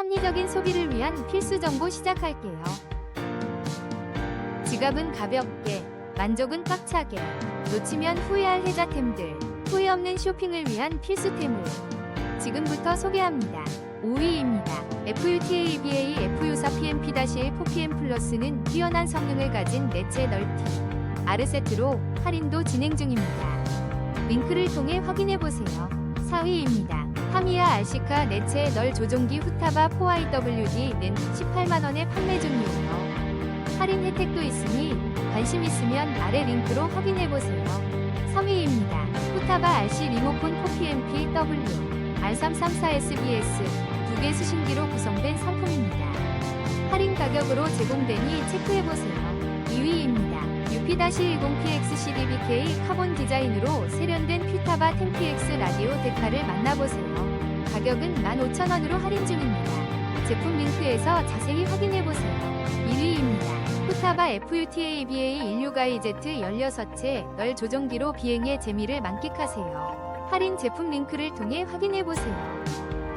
합리적인 소비를 위한 필수 정보 시작할게요. 지갑은 가볍게, 만족은 꽉차게, 놓치면 후회할 혜자템들, 후회 없는 쇼핑을 위한 필수템을 지금부터 소개합니다. 5위입니다. FUTABA FU4 PMP-1 4PM 플러스는 뛰어난 성능을 가진 내체 널티 아르세트로 할인도 진행 중입니다. 링크를 통해 확인해보세요. 4위입니다. 파미야 알시카 내체 널 조종기 후타바 4IWD는 18만원에 판매 중이에요. 할인 혜택도 있으니 관심 있으면 아래 링크로 확인해보세요. 3위입니다. 후타바 RC 리모콘 4PMP W R334SBS 두 개 수신기로 구성된 상품입니다. 할인 가격으로 제공되니 체크해보세요. 2위입니다. UP-10PX12BK 카본 디자인으로 세련된 퓨타바 10PX 라디오 데카를 만나보세요. 가격은 15,000원으로 할인 중입니다. 제품 링크에서 자세히 확인해보세요. 1위입니다. 푸타바 FUTABA 16i Z 16채 널 조종기로 비행의 재미를 만끽하세요. 할인 제품 링크를 통해 확인해보세요.